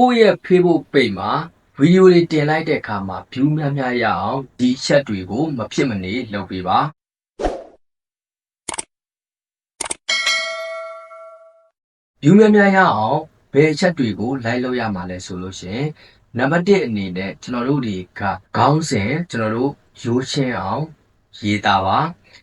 ကိုယ့်ရဲ့ Facebook page မှာဗီဒီယိုတွေတင်လိုက်တဲ့အခါမှာ view များများရအောင်ဒီချက်တွေကို မဖြစ်မနေလုပ်ပေးပါ view များများရအောင်ဘယ်အချက်တွေကို like လုပ်ရမှာလဲဆိုလို့ရှရင်နံပါတ်1အနေနဲ့ကျွန်တော်တို့တွေကခေါင်းစဉ်ကျွန်တော်တို့ရိုးချင်းအောင် ရေးသားပါ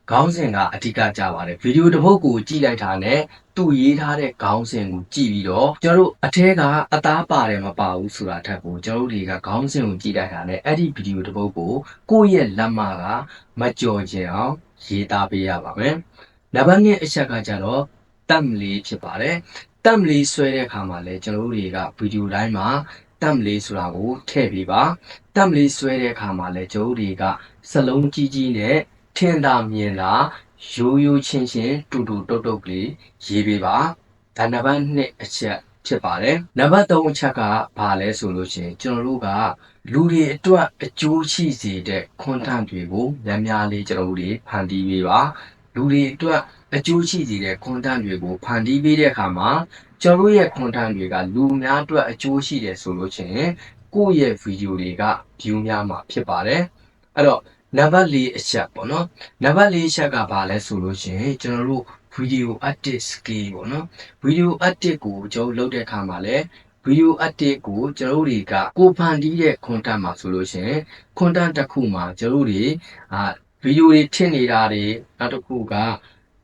ခေါင်းစဉ်ကအဓိကကြပါတယ်ဗီဒီယိုတစ်ပုဒ်ကိုကြည့်လိုက်တာနဲ့သူ့ရေးထားတဲ့ခေါင်းစဉ်ကိုကြည့်ပြီးတော့ကျွန်တော်တို့အထဲကအသားပါတယ်မပါဘူးဆိုတာထက်ကိုကျွန်တော်တို့တွေကခေါင်းစဉ်ကိုကြည့်လိုက်တာနဲ့အဲ့ဒီဗီဒီယိုတစ်ပုဒ်ကိုကိုယ့်ရဲ့လက်မကမကြော်ကျင်အောင်ရေးသားပေးရပါမယ်နံပါတ်2အချက်ကကြတော့တတ်မလေးဖြစ်ပါတယ်တမ်လေးဆွဲတဲ့အခါမှာလည်းကျွန်တော်တို့တွေကဗီဒီယိုတိုင်းမှာ တမ်လေးဆိုတာကိုထည့်ပေးပါတမ်လေးဆွဲတဲ့အခါမှာလည်းကျွန်တော်တို့တွေကစလုံးကြီးကြီးနဲ့ထင်သာမြင်သာရိုးရိုးချင်းချင်းတူတူတုတ်တုတ်ကလေးရေးပေးပါဒါနံပါတ်2အချက်ဖြစ်ပါတယ်နံပါတ်3အချက်ကဘာလဲဆိုလို့ရှိရင်ကျွန်တော်တို့ကလူတွေအတွက်အကျိုးရှိစေတဲ့ content တွေကိုများများလေးကျွန်တော်တို့တွေဖန်တီးပေးပါလူတွေအတွက်အကျိုးရှိစေတဲ့ content တွေကိုဖန်တီးပေးတဲ့အခါမှာ ကျွန်တော်တို့ရဲ့ content တွေကလူများအတွက်အကျိုးရှိတယ်ဆိုလို့ချင်းကိုယ့်ရဲ့ video တွေက view များမှာဖြစ်ပါတယ်အဲ့တော့နံပါတ်၄အချက်ပေါ့နော်နံပါတ်၄အချက်ကဘာလဲဆိုလို့ချင်းကျွန်တော်တို့ video edit skill ပေါ့နော် video edit ကိုကျွန်တော်တို့လုပ်တဲ့အခါမှာလည်း video edit ကိုကျွန်တော်တို့တွေကကိုဖန်တီးတဲ့ content မှာဆိုလို့ချင်း content တစ်ခုမှာကျွန်တော်တို့တွေအာ video တွေထင်နေတာတွေနောက်တစ်ခုက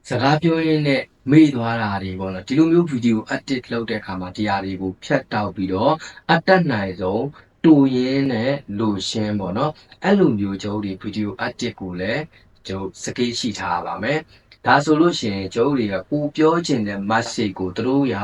စကားပြောရင်းနဲ့မေ့သွားတာတွေပေါ့နော်ဒီလိုမျိုးဗီဒီယို edit လုပ်တဲ့အခါမှာဒီဟာတွေကိုဖြတ်တောက်ပြီးတော့အတက်နိုင်ဆုံးတူရင်းနဲ့လိုရှင်းပေါ့နော်အဲ့လိုမျိုးကျွန်တော်တို့ဗီဒီယို edit ကိုလည်းကျွန်တော်စကေးရှိထားပါမယ်ဒါဆိုလို့ရှိရင်ကျွန်တော်တွေကကိုပြောချင်တဲ့ message ကိုသူတို့ရ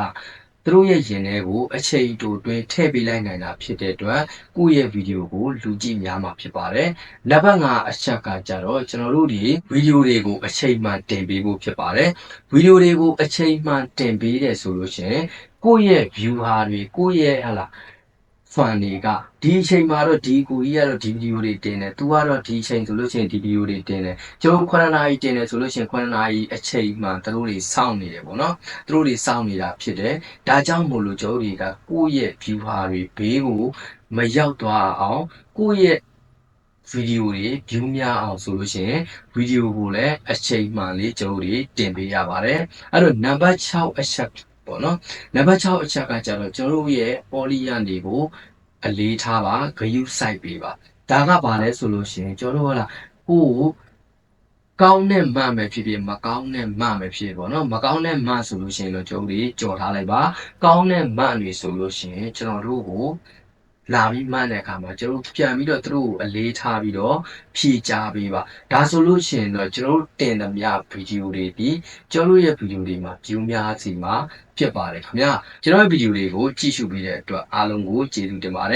သူတို့ရဲ့ရင်ထဲကိုအချိန်တိုတွင်းထည့်ပေးလိုက်နိုင်တာဖြစ်တဲ့အတွက်ကိုယ့်ရဲ့ဗီဒီယိုကိုလူကြည့်များမှာဖြစ်ပါတယ်နံပါတ်5အချက်ကကြတော့ကျွန်တော်တို့ဒီဗီဒီယိုတွေကိုအချိန်မှတင်ပေးဖို့ဖြစ်ပါတယ်ဗီဒီယိုတွေကိုအချိန်မှတင်ပေးတယ်ဆိုလို့ရှိရင်ကိုယ့်ရဲ့ view ဟာတွေကိုယ့်ရဲ့ဟလာ fan တွေကဒီအချိန်မှာတော့ဒီကိုကြီးကတော့ဒီဗီဒီယိုတွေတင်တယ်။ तू ကတော့ဒီအချိန်ဆိုလို့ရှိရင်ဒီဗီဒီယိုတွေတင်တယ်။ကျွန်တော်9နာရီတင်တယ်ဆိုလို့ရှိရင်9နာရီအချိန်မှသူတို့တွေစောင့်နေတယ်ပေါ့နော်။သူတို့တွေစောင့်နေတာဖြစ်တယ်။ဒါကြောင့်မို့လို့ကျွန်တော်တို့တွေကကိုယ့်ရဲ့ viewer တွေဘေးကိုမရောက်သွားအောင်ကိုယ့်ရဲ့ဗီဒီယိုတွေ view များအောင်ဆိုလို့ရှိရင်ဗီဒီယိုကိုလည်းအချိန်မှန်လေးကျွန်တော်တို့တွေတင်ပေးရပါတယ်။အဲ့တော့နံပါတ်6အချက် ပေါ့နော်။နံပါတ်6အချက်ကကြတော့ကျွန်တော်တို့ရဲ့ poly ရနေကိုအလေးထားပါဂယုစိုက်ပေးပါဒါကဘာလဲဆိုလို့ရှိရင်ကျွန်တော်တို့ဟလာကိုယ်ကိုကောင်းတဲ့မှန်ပဲဖြစ်ဖြစ်မကောင်းတဲ့မှန်ပဲဖြစ်ဖြစ်ပေါ့နော်မကောင်းတဲ့မှန်ဆိုလို့ရှိရင်တော့ကျွန်တော်တို့ကြော်ထားလိုက်ပါကောင်းတဲ့မှန်တွေဆိုလို့ရှိရင်ကျွန်တော်တို့ကို လာပြီးမှန်တဲ့အခါမှာကျွန်တော်တို့ပြန်ပြီးတော့သူတို့ကိုအလေးထားပြီးတော့ဖြည့်ချပေးပါဒါဆိုလို့ရှိရင်တော့ကျွန်တော်တို့တင်သမျှဗီဒီယိုတွေဒီကျွန်တော်တို့ရဲ့ဗီဒီယိုတွေမှာ view များစီမှာဖြစ်ပါတယ်ခင်ဗျာကျွန်တော်ရဲ့ဗီဒီယိုတွေကိုကြည့်ရှုပေးတဲ့အတွက်အားလုံးကိုကျေးဇူးတင်ပါတယ်